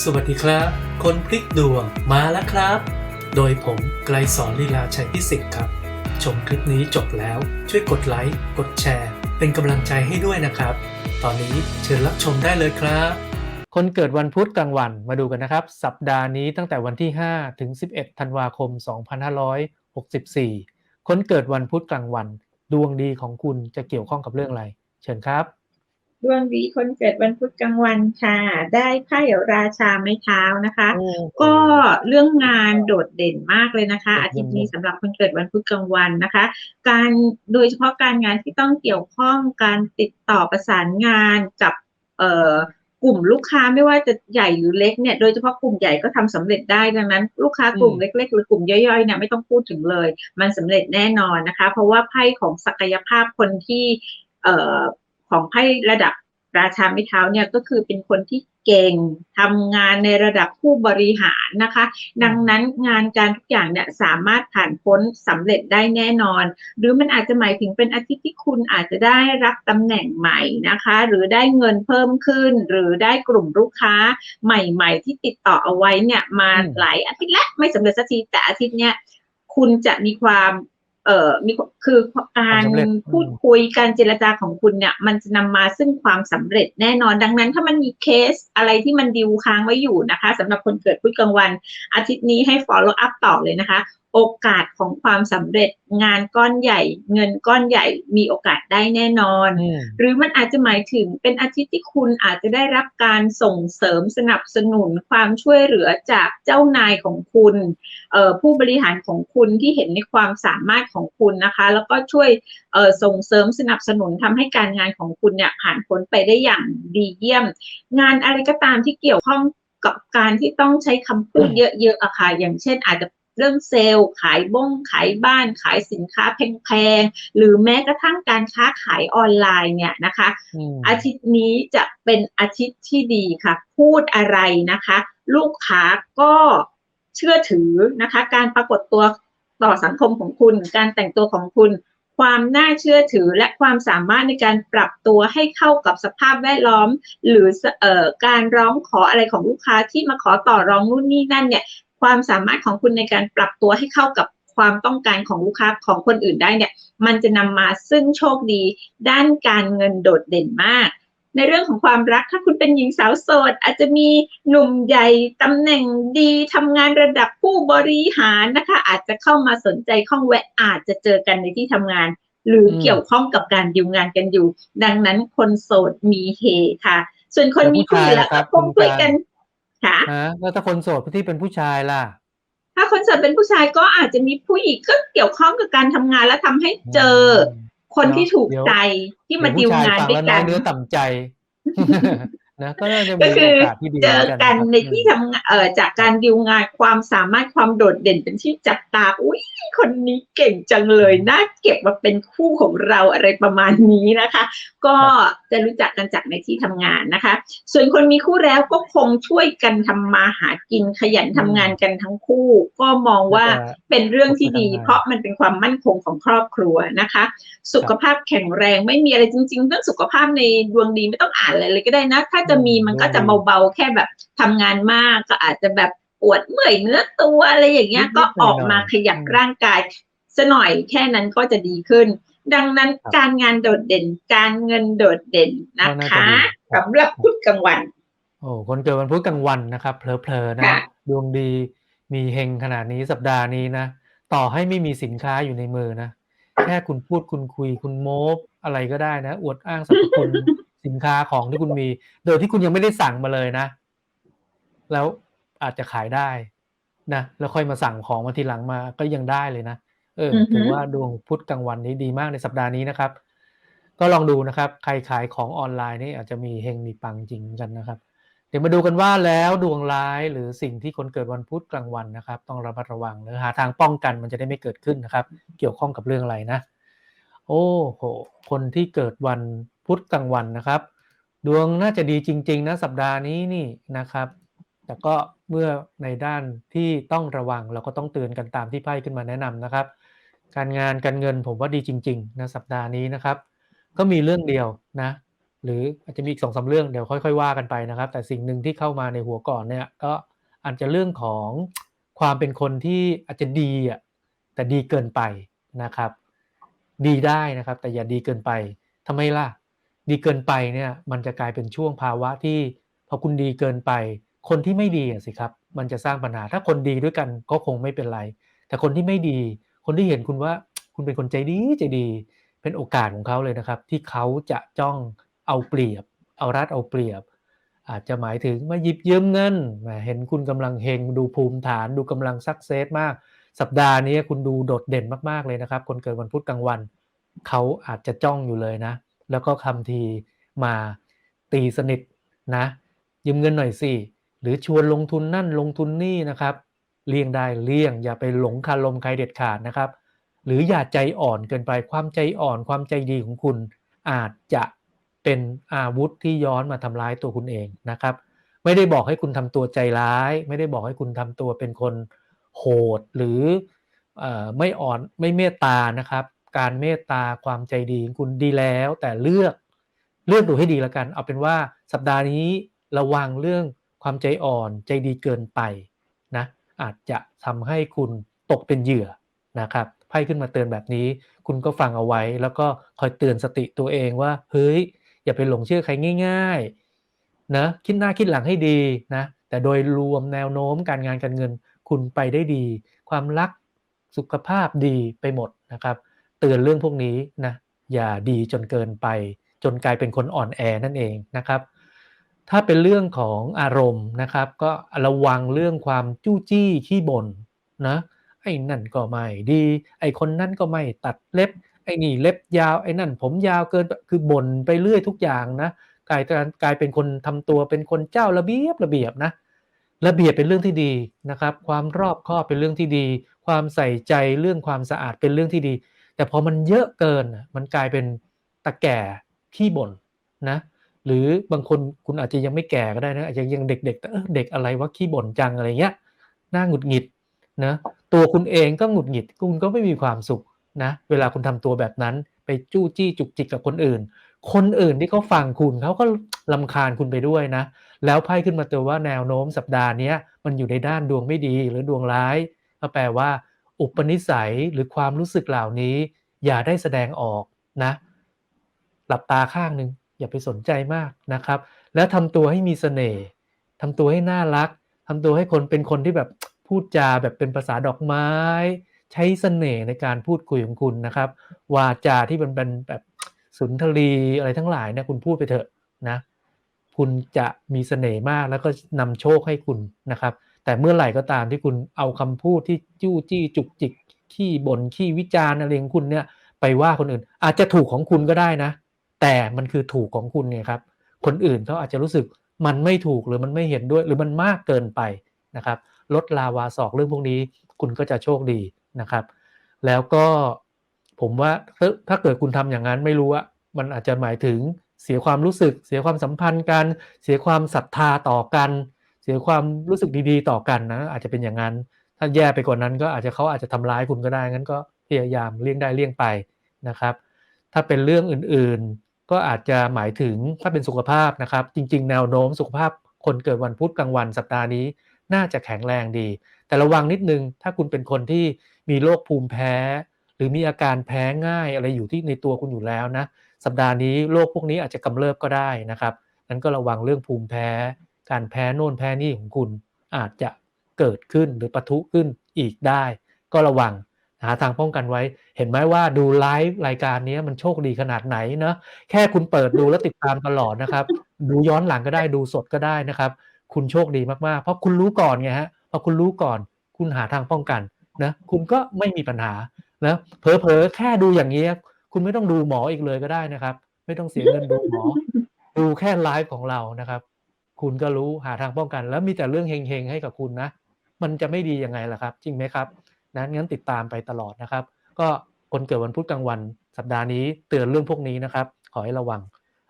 สวัสดีครับ คนพลิกดวงมาแล้วครับ โดยผมไกลสอนลีลาชัยพิสิทธิ์ครับ ชมคลิปนี้จบแล้วช่วยกดไลค์ กดแชร์ เป็นกำลังใจให้ด้วยนะครับ ตอนนี้เชิญรับชมได้เลยครับ คนเกิดวันพุธกลางวันมาดูกันนะครับ สัปดาห์นี้ตั้งแต่วันที่ 5 ถึง 11 ธันวาคม 2564 คนเกิดวันพุธกลางวัน ดวงดีของคุณจะเกี่ยวข้องกับเรื่องอะไร เชิญครับ ดวงดีคนเกิดวันพุธกลางวันค่ะ ได้ไพ่ราชาไม้เท้านะคะ ก็เรื่องงานโดดเด่นมากเลยนะคะ อาทิตย์นี้สำหรับคนเกิดวันพุธกลางวันนะคะ การโดยเฉพาะการงานที่ต้องเกี่ยวข้องการติดต่อประสานงานกับเอ่อกลุ่มลูกค้าไม่ว่าจะใหญ่หรือเล็กเนี่ยโดยเฉพาะกลุ่มใหญ่ก็ทำสำเร็จได้ดังนั้น ลูกค้ากลุ่มอืมเล็ก ๆ หรือกลุ่มย่อยๆเนี่ยไม่ต้องพูดถึงเลย มันสำเร็จแน่นอนนะคะ เพราะว่าไพ่ของศักยภาพคนที่เอ่อ ของไพ่ระดับราชาไม้เท้าเนี่ยก็คือเป็นคนที่เก่งทำงานในระดับผู้บริหารนะคะ ดังนั้นงานการทุกอย่างเนี่ยสามารถผ่านพ้นสำเร็จได้แน่นอน หรือมันอาจจะหมายถึงเป็นอาทิตย์ที่คุณอาจจะได้รับตำแหน่งใหม่นะคะ หรือได้เงินเพิ่มขึ้น หรือได้กลุ่มลูกค้าใหม่ ๆ ที่ติดต่อเอาไว้เนี่ยมาหลายอาทิตย์แล้วไม่สำเร็จสักทีแต่อาทิตย์เนี้ยคุณจะมีความ เอ่อมีคือการความสำเร็จพูดคุยการเจรจาของคุณเนี่ย มันจะนำมาซึ่งความสำเร็จแน่นอนดังนั้น ถ้ามันมีเคสอะไรที่มันดิวค้างไว้อยู่นะคะสำหรับคนเกิดพุธกลางวันอาทิตย์นี้ให้ follow up ต่อเลยนะคะ โอกาสของความสำเร็จงานก้อนใหญ่ เงินก้อนใหญ่มีโอกาสได้แน่นอนอืมหรือมันอาจจะหมายถึงเป็นอาทิตย์ที่คุณอาจจะได้รับการส่งเสริมสนับสนุนความช่วยเหลือจากเจ้านายของคุณเอ่อผู้บริหารของคุณที่เห็นในความสามารถของคุณนะคะ แล้วก็ช่วยเอ่อส่งเสริมสนับสนุนทำให้การงานของคุณเนี่ยผ่านพ้นไปได้อย่างดีเยี่ยม งานอะไรก็ตามที่เกี่ยวข้องกับการที่ต้องใช้คำพูดเยอะๆอะค่ะอย่างเช่นอาจจะ เรื่องเซลล์ ขายบ้งขายบ้าน ขายสินค้าแพงๆ หรือแม้กระทั่งการค้าขายออนไลน์เนี่ยนะคะอืมอาทิตย์นี้จะเป็นอาทิตย์ที่ดีค่ะ พูดอะไรนะคะ ลูกค้าก็เชื่อถือนะคะ การปรากฏตัวต่อสังคมของคุณ การแต่งตัวของคุณ ความน่าเชื่อถือและความสามารถในการปรับตัวให้เข้ากับสภาพแวดล้อม หรือเอ่อการร้องขออะไรของลูกค้าที่มาขอต่อรองนู่นนี่นั่นเนี่ย ความสามารถของคุณในการปรับตัวให้เข้ากับความต้องการของลูกค้าของคนอื่นได้เนี่ย มันจะนำมาซึ่งโชคดี ด้านการเงินโดดเด่นมาก ในเรื่องของความรักถ้าคุณเป็นหญิงสาวโสด อาจจะมีหนุ่มใหญ่ตำแหน่งดีทำงานระดับผู้บริหารนะคะ อาจจะเข้ามาสนใจข้องแวะอาจจะเจอกันในที่ทำงาน หรืออเกี่ยวข้องกับการดิวงานกันอยู่ ดังนั้นคนโสดมีเฮค่ะ ส่วนคนมีคู่อยู่แล้วก็คงคุยกัน ค่ะ ฮะแล้วถ้าคนโสดที่เป็นผู้ชายล่ะ ถ้าคนโสดเป็นผู้ชายก็อาจจะมีผู้หญิงก็เกี่ยวข้องกับการทำงานและทำให้เจออคนที่ถูกเดี๋ยวใจที่มาดิวงานเดี๋ด้ยววยผู้ชายฟังแล้วน้อยกันเนื้อต่ำใจ นะก็น่าจะมีก็คือโอกาสที่ดีเจอหมืกันครับในที่ทำงานเอ่อจากการดิวงานความสามารถความโดดเด่นเป็นที่จับตาอุ้ยคนนี้เก่งจังเลยน่าเก็บมาเป็นคู่ของเราอะไรประมาณนี้นะคะ ก็จะรู้จักกันจากในที่ทำงานนะคะ ส่วนคนมีคู่แล้วก็คงช่วยกันทำมาหากินขยันทำงานกันทั้งคู่ ก็มองว่าจะเป็นเรื่องที่ดีทำงานเพราะมันเป็นความมั่นคงของครอบครัวนะคะ สุขภาพแข็งแรงไม่มีอะไรจริงๆเรื่องสุขภาพในดวงดีไม่ต้องอ่านอะไรเลยก็ได้นะถ้าจะมีมันก็จะเบาๆ แค่แบบทำงานมากก็อาจจะแบบปวดเมื่อยเนื้อตัวอะไรอย่างเงี้ยก็ออกมาขยับร่างกายซะหน่อยแค่นั้นก็จะดีขึ้น ดังนั้นการงานโดดเด่นการเงินโดดเด่นนะคะสำหรับพุธกลางวัน โอ้คนเกิดวันพุธกลางวันนะครับเพลอๆนะค่ะดวงดีมีเฮงขนาดนี้สัปดาห์นี้นะต่อให้ไม่มีสินค้าอยู่ในมือนะแค่คุณพูดคุณคุยคุณโม้อะไรก็ได้นะ อวดอ้างสรรพคุณ สินค้าของที่คุณมี โดยที่คุณยังไม่ได้สั่งมาเลยนะ แล้วอาจจะขายได้นะแล้วค่อยมาสั่งของมาทีหลังมาก็ยังได้เลยนะเออออฮึถือว่าดวงพุธกลางวันนี้ดีมากในสัปดาห์นี้นะครับ ก็ลองดูนะครับ ใครขายของออนไลน์นี่อาจจะมีเฮงมีปังจริงกันนะครับ เดี๋ยวมาดูกันว่าแล้วดวงร้ายหรือสิ่งที่คนเกิดวันพุธกลางวันนะครับ ต้องระมัดระวังหรือหาทางป้องกันมันจะได้ไม่เกิดขึ้นนะครับ เกี่ยวข้องกับเรื่องอะไรนะ โอ้โหคนที่เกิดวัน พุธกลางวันนะครับ ดวงน่าจะดีจริง ๆ นะสัปดาห์นี้นี่นะครับ แต่ก็เมื่อในด้านที่ต้องระวังเราก็ต้องเตือนกันตามที่ไพ่ขึ้นมาแนะนำนะครับ การงานการเงินผมว่าดีจริงๆนะสัปดาห์นี้นะครับ ก็มีเรื่องเดียวนะ หรืออาจจะมีอีกสองสาเรื่องเดี๋ยวค่อย ๆ ว่ากันไปนะครับ แต่สิ่งหนึ่งที่เข้ามาในหัวก่อนเนี่ยก็อาจจะเรื่องของความเป็นคนที่อาจจะดีอะแต่ดีเกินไปนะครับ ดีได้นะครับ แต่อย่าดีเกินไปทำไมล่ะ ดีเกินไปเนี่ยมันจะกลายเป็นช่วงภาวะที่พอคุณดีเกินไป คนที่ไม่ดีอะสิครับ มันจะสร้างปัญหา ถ้าคนดีด้วยกันก็คงไม่เป็นไร แต่คนที่ไม่ดี คนที่เห็นคุณว่าคุณเป็นคนใจดีใจดี เป็นโอกาสของเขาเลยนะครับ ที่เขาจะจ้องเอาเปรียบ เอารัดเอาเปรียบ อาจจะหมายถึงมาหยิบยืมเงินเห็นคุณกำลังเฮงดูภูมิฐาน ดูกำลังซักเซสมาก สัปดาห์นี้คุณดูโดดเด่นมากๆเลยนะครับ คนเกิดวันพุธกลางวัน เขาอาจจะจ้องอยู่เลยนะ แล้วก็คำทีมาตีสนิทนะยืมเงินหน่อยสิหรือชวนลงทุนนั่นลงทุนนี่นะครับเลี่ยงได้เลี่ยง อย่าไปหลงคารมใครเด็ดขาดนะครับ หรืออย่าใจอ่อนเกินไปความใจอ่อนความใจดีของคุณ อาจจะเป็นอาวุธที่ย้อนมาทำร้ายตัวคุณเองนะครับ ไม่ได้บอกให้คุณทำตัวใจร้าย ไม่ได้บอกให้คุณทำตัวเป็นคนโหดหรือเออไม่อ่อนไม่เมตตานะครับ การเมตตาความใจดีของคุณดีแล้วแต่เลือกเลือกดูให้ดีแล้วกัน เอาเป็นว่าสัปดาห์นี้ระวังเรื่องความใจอ่อนใจดีเกินไปนะอาจจะทำให้คุณตกเป็นเหยื่อนะครับไพ่ขึ้นมาเตือนแบบนี้ คุณก็ฟังเอาไว้ แล้วก็คอยเตือนสติตัวเองว่า เฮ้ย อย่าไปหลงเชื่อใครง่ายๆนะคิดหน้าคิดหลังให้ดีนะแต่โดยรวมแนวโน้มการงานการเงิน คุณไปได้ดี ความรักสุขภาพดีไปหมดนะครับ เตือนเรื่องพวกนี้นะอย่าดีจนเกินไป จนกลายเป็นคนอ่อนแอนั่นเองนะครับ ถ้าเป็นเรื่องของอารมณ์นะครับ ก็ระวังเรื่องความจู้จี้ขี้บ่นนะไอ้นั่นก็ไม่ดี ไอ้คนนั่นก็ไม่ตัดเล็บ ไอ้นี่เล็บยาวไอ้นั่น ผมยาวเกินคือบ่นไปเรื่อยทุกอย่างนะกลายกลายเป็นคนทำตัวเป็นคนเจ้าระเบียบระเบียบนะระเบียบเป็นเรื่องที่ดีนะครับ ความรอบคอบเป็นเรื่องที่ดี ความใส่ใจเรื่องความสะอาดเป็นเรื่องที่ดี แต่พอมันเยอะเกินมันกลายเป็นตะแก่ขี้บ่นนะหรือบางคนคุณอาจจะยังไม่แก่ก็ได้นะอาจจะยังเด็กๆแต่เด็กอะไรวะขี้บ่นจังอะไรเงี้ยน่าหงุดหงิดนะตัวคุณเองก็หงุดหงิดคุณก็ไม่มีความสุขนะเวลาคุณทำตัวแบบนั้นไปจู้จี้จุกจิกกับคนอื่น คนอื่นที่เขาฟังคุณเขาก็ลำคาญคุณไปด้วยนะ แล้วไพ่ขึ้นมาเตือนว่าแนวโน้มสัปดาห์นี้มันอยู่ในด้านดวงไม่ดีหรือดวงร้ายก็แปลว่า อุปนิสัยหรือความรู้สึกเหล่านี้ อย่าได้แสดงออกนะ หลับตาข้างหนึ่งอย่าไปสนใจมากนะครับ แล้วทำตัวให้มีเสน่ห์ทำตัวให้น่ารักทำตัวให้คนเป็นคนที่แบบพูดจาแบบเป็นภาษาดอกไม้ ใช้เสน่ห์ในการพูดคุยของคุณนะครับ วาจาที่มันเป็นแบบสุนทรีอะไรทั้งหลายเนี่ยคุณพูดไปเถอะนะ คุณจะมีเสน่ห์มากแล้วก็นำโชคให้คุณนะครับ แต่เมื่อไหร่ก็ตามที่คุณเอาคำพูดที่จู้จี้จุกจิกขี้บ่นขี้วิจารณ์อะไรของคุณเนี่ยไปว่าคนอื่น อาจจะถูกของคุณก็ได้นะ แต่มันคือถูกของคุณไงครับ คนอื่นเขาอาจจะรู้สึกมันไม่ถูกหรือมันไม่เห็นด้วย หรือมันมากเกินไปนะครับ ลดลาวาศอกเรื่องพวกนี้ คุณก็จะโชคดีนะครับ แล้วก็ผมว่าถ้าเกิดคุณทำอย่างนั้นไม่รู้ว่ามันอาจจะหมายถึงเสียความรู้สึก เสียความสัมพันธ์กัน เสียความศรัทธาต่อกัน เสียความรู้สึกดีๆ ต่อกันนะ อาจจะเป็นอย่างนั้น ถ้าแย่ไปกว่านั้นก็อาจจะเขาอาจจะทำร้ายคุณก็ได้งั้นก็พยายามเลี่ยงได้เลี่ยงไปนะครับ ถ้าเป็นเรื่องอื่นๆ ก็อาจจะหมายถึงถ้าเป็นสุขภาพนะครับ จริง ๆ แนวโน้มสุขภาพคนเกิดวันพุธกลางวันสัปดาห์นี้น่าจะแข็งแรงดี แต่ระวังนิดนึง ถ้าคุณเป็นคนที่มีโรคภูมิแพ้ หรือมีอาการแพ้ง่ายอะไรอยู่ที่ในตัวคุณอยู่แล้วนะ สัปดาห์นี้โรคพวกนี้อาจจะกำเริบก็ได้นะครับนั้นก็ระวังเรื่องภูมิแพ้ การแพ้โน่นแพ้นี่ของคุณอาจจะเกิดขึ้นหรือปะทุขึ้นอีกได้ ก็ระวังหาทางป้องกันไว้ เห็นไหมว่าดูไลฟ์รายการนี้มันโชคดีขนาดไหนเนะแค่คุณเปิดดูแล้วติดตามตลอดนะครับ ดูย้อนหลังก็ได้ดูสดก็ได้นะครับ คุณโชคดีมากๆ เพราะคุณรู้ก่อนไงฮะพอคุณรู้ก่อน คุณหาทางป้องกันนะคุณก็ไม่มีปัญหานะเผลอๆแค่ดูอย่างนี้คุณไม่ต้องดูหมออีกเลยก็ได้นะครับ ไม่ต้องเสียเงินดูหมอ ดูแค่ไลฟ์ของเรานะครับ คุณก็รู้หาทางป้องกัน แล้วมีแต่เรื่องเฮงๆให้กับคุณนะ มันจะไม่ดียังไงล่ะครับ จริงไหมครับนั้นงั้นติดตามไปตลอดนะครับ ก็คนเกิดวันพุธกลางวัน สัปดาห์นี้เตือนเรื่องพวกนี้นะครับ ขอให้ระวัง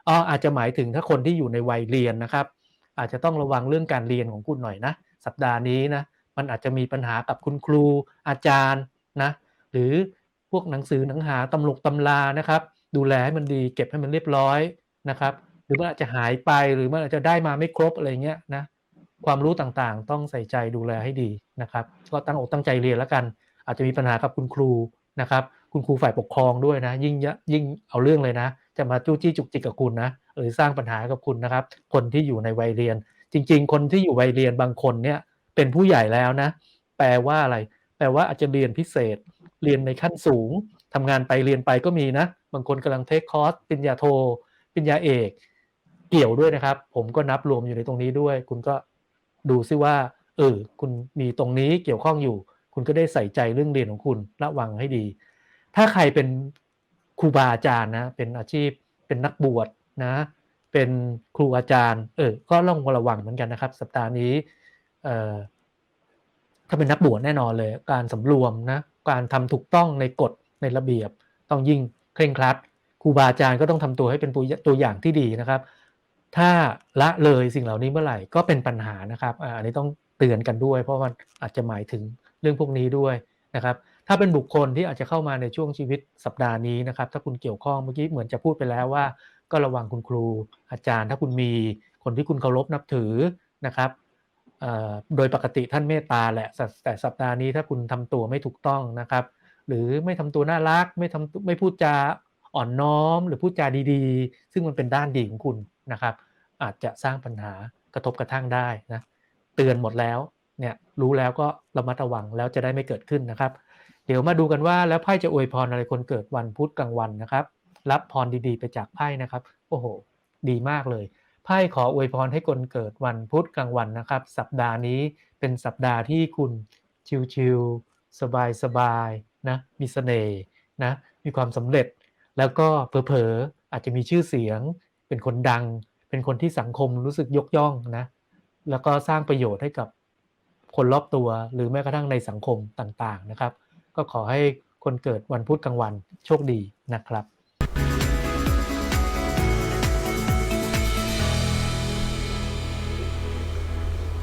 อ๋ออาจจะหมายถึงถ้าคนที่อยู่ในวัยเรียนนะครับ อาจจะต้องระวังเรื่องการเรียนของคุณหน่อยนะ สัปดาห์นี้นะมันอาจจะมีปัญหากับคุณครูอาจารย์นะ หรือพวกหนังสือหนังหาตำลกตำรานะครับ ดูแลให้มันดี เก็บให้มันเรียบร้อยนะครับ หรือมันอาจจะหายไปหรือมันอาจจะได้มาไม่ครบอะไรเงี้ยนะความรู้ต่างๆ ต้องใส่ใจดูแลให้ดีนะครับก็ตั้งอกตั้งใจเรียนแล้วกัน อาจจะมีปัญหากับคุณครูนะครับคุณครูฝ่ายปกครองด้วยนะ ยิ่งเยอะยิ่งเอาเรื่องเลยนะ จะมาจู้จี้จุกจิกกับคุณนะหรือสร้างปัญหากับคุณนะครับ คนที่อยู่ในวัยเรียน จริง ๆ คนที่อยู่วัยเรียนบางคนเนี่ยเป็นผู้ใหญ่แล้วนะ แปลว่าอะไร แปลว่าอาจจะเรียนพิเศษ เรียนในขั้นสูงทำงานไปเรียนไปก็มีนะ บางคนกำลังเทคคอร์สปริญญาโทปริญญาเอก เกี่ยวด้วยนะครับ ผมก็นับรวมอยู่ในตรงนี้ด้วย คุณก็ดูซิว่าเออคุณมีตรงนี้เกี่ยวข้องอยู่ คุณก็ได้ใส่ใจเรื่องเรียนของคุณระวังให้ดี ถ้าใครเป็นครูบาอาจารย์นะ เป็นอาชีพเป็นนักบวชนะ เป็นครูอาจารย์ เออ ก็ต้องระวังเหมือนกันนะครับ สัปดาห์นี้เอ่อถ้าเป็นนักบวชแน่นอนเลย การสำรวมนะ การทำถูกต้องในกฎในระเบียบ ต้องยิ่งเคร่งครัดครูบาอาจารย์ก็ต้องทำตัวให้เป็นตัวอย่างที่ดีนะครับ ถ้าละเลยสิ่งเหล่านี้เมื่อไหร่ก็เป็นปัญหานะครับอันนี้ต้องเตือนกันด้วย เพราะมันอาจจะหมายถึงเรื่องพวกนี้ด้วยนะครับ ถ้าเป็นบุคคลที่อาจจะเข้ามาในช่วงชีวิตสัปดาห์นี้นะครับ ถ้าคุณเกี่ยวข้องเมื่อกี้เหมือนจะพูดไปแล้วว่า ก็ระวังคุณครูอาจารย์ ถ้าคุณมีคนที่คุณเคารพนับถือนะครับโดยปกติท่านเมตตาแหละแต่สัปดาห์นี้ถ้าคุณทำตัวไม่ถูกต้องนะครับ หรือไม่ทำตัวน่ารักไม่ทำไม่พูดจาอ่อนน้อม หรือพูดจาดีๆ ซึ่งมันเป็นด้านดีของคุณ นะครับ อาจจะสร้างปัญหากระทบกระทั่งได้นะเตือนหมดแล้วเนี่ยรู้แล้วก็ระมัดระวังแล้วจะได้ไม่เกิดขึ้นนะครับ เดี๋ยวมาดูกันว่าแล้วไพ่จะอวยพรอะไรคนเกิดวันพุธกลางวันนะครับ รับพรดีๆ ไปจากไพ่นะครับ โอ้โห ดีมากเลยไพ่ขออวยพรให้คนเกิดวันพุธกลางวันนะครับ สัปดาห์นี้เป็นสัปดาห์ที่คุณชิลๆสบายๆนะมีเสน่ห์นะมีความสำเร็จ แล้วก็เผลอๆอาจจะมีชื่อเสียง เป็นคนดัง เป็นคนที่สังคมรู้สึกยกย่องนะ แล้วก็สร้างประโยชน์ให้กับคนรอบตัวหรือแม้กระทั่งในสังคมต่างๆนะครับ ก็ขอให้คนเกิดวันพุธกลางวันโชคดีนะครับ